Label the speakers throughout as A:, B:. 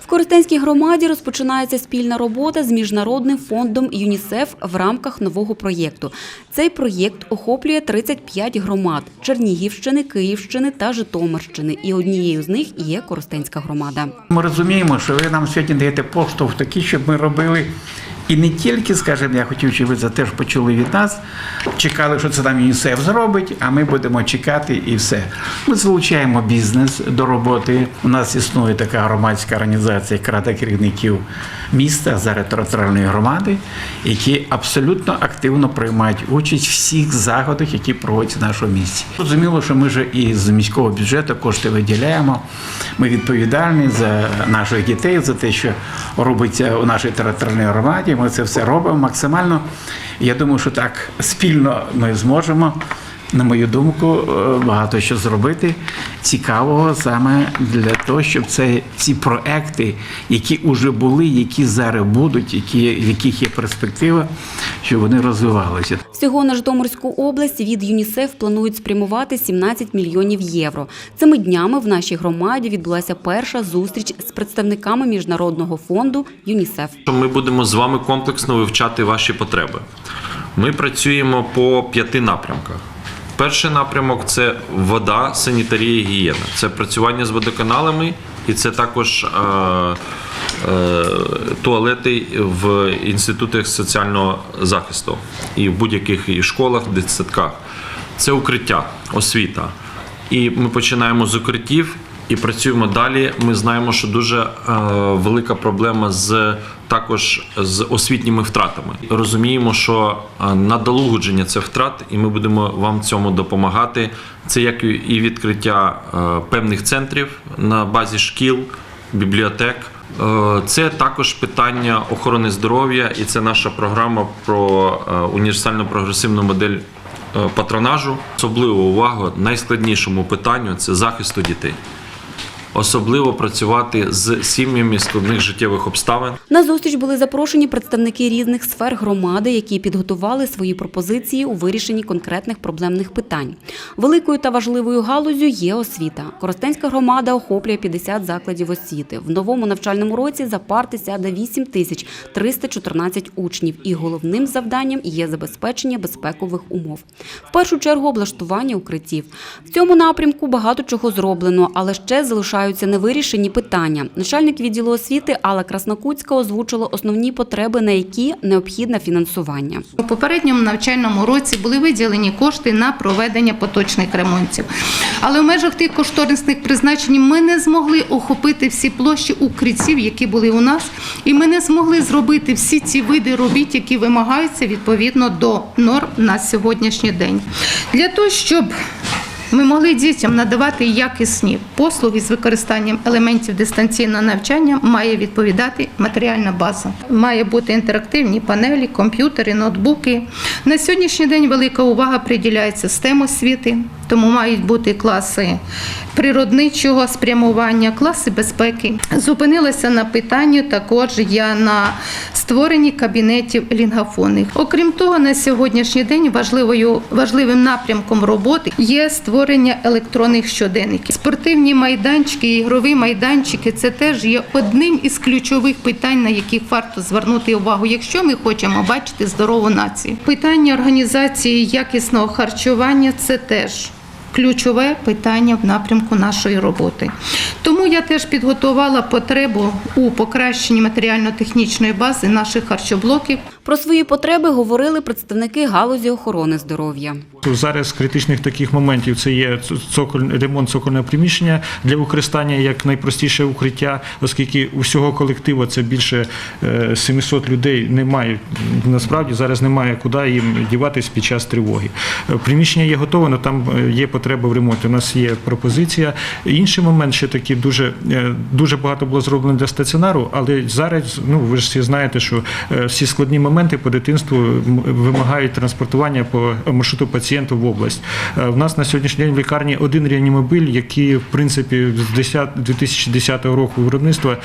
A: В Коростенській громаді розпочинається спільна робота з міжнародним фондом ЮНІСЕФ в рамках нового проєкту. Цей проєкт охоплює 35 громад Чернігівщини, Київщини та Житомирщини. І однією з них є Коростенська громада.
B: Ми розуміємо, що ви нам сьогодні даєте поштовх такий, щоб ми робили. І не тільки, скажімо, я хотів, щоб ви це теж почули від нас, чекали, що це там ЮНІСЕФ зробить, а ми будемо чекати і все. Ми залучаємо бізнес до роботи. У нас існує така громадська організація, Крада керівників міста зараз територіальної громади, які абсолютно активно приймають участь в всіх заходах, які проводяться в нашому місті. Зрозуміло, що ми ж і з міського бюджету кошти виділяємо. Ми відповідальні за наших дітей, за те, що робиться у нашій територіальній громаді. Ми це все робимо максимально. Я думаю, що так спільно ми зможемо. На мою думку, е, багато що зробити цікавого саме для того, щоб це ці проекти, які вже були, які зараз будуть, які в яких є перспектива, щоб вони розвивалися.
A: Всього на Житомирську область від ЮНІСЕФ планують спрямувати 17 мільйонів євро. Цими днями в нашій громаді відбулася перша зустріч з представниками міжнародного фонду ЮНІСЕФ.
C: ми будемо з вами комплексно вивчати ваші потреби. Ми працюємо по п'яти напрямках. Перший напрямок це вода, санітарія, гігієна. Це працювання з водоканалами, і це також е, е, туалети в інститутах соціального захисту і в будь-яких школах, дитсадках. Це укриття, освіта. І ми починаємо з укриттів і працюємо далі. Ми знаємо, що дуже е, велика проблема з також з освітніми втратами. Розуміємо, що е, надолугодження цих втрат, і ми будемо вам цьому допомагати. Це як і- відкриття е, певних центрів на базі шкіл, бібліотек. Це також питання охорони здоров'я, і це наша програма про універсальну прогресивну модель патронажу. Особливу увагу найскладнішому питанню це захисту дітей. Особливо працювати з сім'ями складних життєвих обставин.
A: На зустріч були запрошені представники різних сфер громади, які підготували свої пропозиції у вирішенні конкретних проблемних питань. Великою та важливою галузю є освіта. Коростенська громада охоплює 50 закладів освіти. В новому навчальному році за парти сяде 8 тисяч 314 учнів, і головним завданням є забезпечення безпекових умов. В першу чергу облаштування укриттів. В цьому напрямку багато чого зроблено, але ще залишаються невирішені питання. Начальник відділу освіти Алла Краснокутська озвучила основні потреби, на які необхідне фінансування.
D: У попередньому навчальному році були виділені кошти на проведення поточних ремонтів. Але в межах тих кошторисних призначень ми не змогли охопити всі площі укриттів, які були у нас, і ми не змогли зробити всі ці види робіт, які вимагаються відповідно до норм на сьогоднішній день. Для того, щоб ми могли дітям надавати якісні послуги з використанням елементів дистанційного навчання, має відповідати матеріальна база. Має бути інтерактивні панелі, комп'ютери, ноутбуки. На сьогоднішній день велика увага приділяється STEM освіти, тому мають бути класи природничого спрямування, класи безпеки. Зупинилася на питанні також я на створенні кабінетів лінгафонних. Окрім того, на сьогоднішній день важливою важливим напрямком роботи є створення електронних щоденників. Спортивні майданчики, ігрові майданчики це теж є одним із ключових питань, на яких варто звернути увагу, якщо ми хочемо бачити здорову націю. Питання організації якісного харчування це теж ключове питання в напрямку нашої роботи. Тому я теж підготувала потребу у покращенні матеріально-технічної бази наших харчоблоків.
A: Про свої потреби говорили представники галузі охорони здоров'я.
E: Зараз критичних таких моментів це є цоколь, ремонт цокольного приміщення для використання як найпростіше укриття, оскільки у всього колективу це більше е, 700 людей немає. Насправді зараз немає куди їм діватись під час тривоги. Е, Приміщення є готове, але там е, є потреба в ремонті. У нас є пропозиція. Інший момент ще такий дуже, е, дуже багато було зроблено для стаціонару, але зараз, ну ви ж всі знаєте, що е, всі складні моменти по дитинству вимагають транспортування по маршруту пацієнту в область. Е, В нас на сьогоднішній день в лікарні один реанімобіль, який в принципі з 10 2010 року виробництва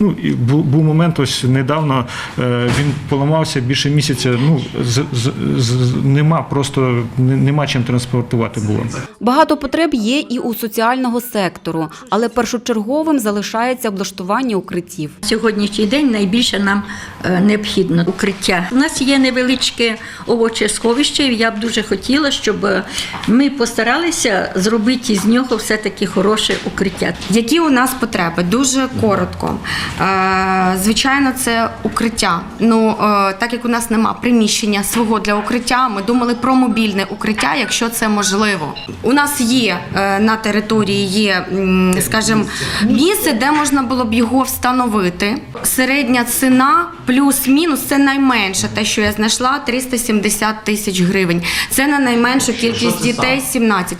E: Ну і був, був момент, ось недавно е, він поламався більше місяця. Ну з, з, з, нема просто нема чим транспортувати було.
A: Багато потреб є і у соціального сектору, але першочерговим залишається облаштування укриттів.
F: Сьогоднішній день найбільше нам е, необхідно укриття. У нас є невеличке овочесховище. і Я б дуже хотіла, щоб е, ми постаралися зробити із нього все-таки хороше укриття.
G: Які у нас потреби? Дуже коротко. Е, Звичайно, це укриття. Ну, е, так як у нас нема приміщення свого для укриття, ми думали про мобільне укриття, якщо це можливо. У нас є е, на території є, скажімо, місце, де можна було б його встановити. Середня ціна плюс-мінус це найменше, те, що я знайшла, 370 тисяч гривень. Це на найменшу кількість дітей 17.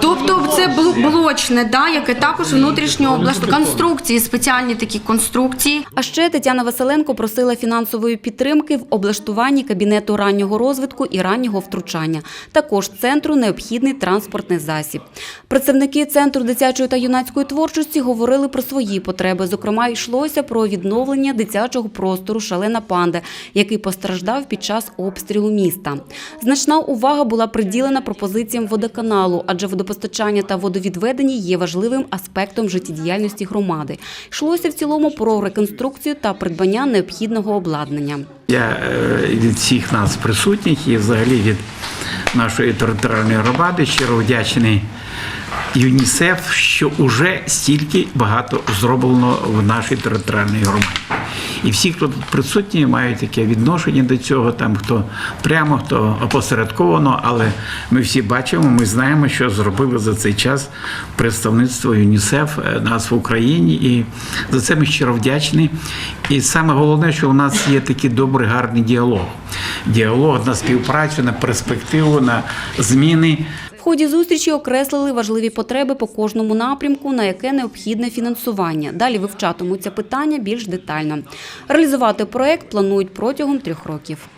G: Тобто це бло- блочне, да, яке також внутрішнього облаштування конструкції, спеціальні такі конструкції.
A: А ще Тетяна Василенко просила фінансової підтримки в облаштуванні кабінету раннього розвитку і раннього втручання. Також центру необхідний транспортний засіб. Представники центру дитячої та юнацької творчості говорили про свої потреби. Зокрема, йшлося про відновлення дитячого простору Шалена панда, який постраждав під час обстрілу міста. Значна увага була приділена пропозиціям водоканалу, адже водопостачання та водовідведення є важливим аспектом життєдіяльності громади. Йшлося в цілому про реконструкцію та придбання необхідного обладнання.
B: Я е, від всіх нас присутніх і взагалі від нашої територіальної громади щиро вдячний ЮНІСЕФ, що вже стільки багато зроблено в нашій територіальній громаді. І всі, хто тут присутні, мають таке відношення до цього, там хто прямо, хто опосередковано, але ми всі бачимо, ми знаємо, що зробили за цей час представництво ЮНІСЕФ е, нас в Україні, і за це ми щиро вдячні. І саме головне, що у нас є такий добрий, гарний діалог. Діалог на співпрацю, на перспективу, на зміни.
A: Ході зустрічі окреслили важливі потреби по кожному напрямку, на яке необхідне фінансування. Далі вивчатимуться питання більш детально. Реалізувати проект планують протягом трьох років.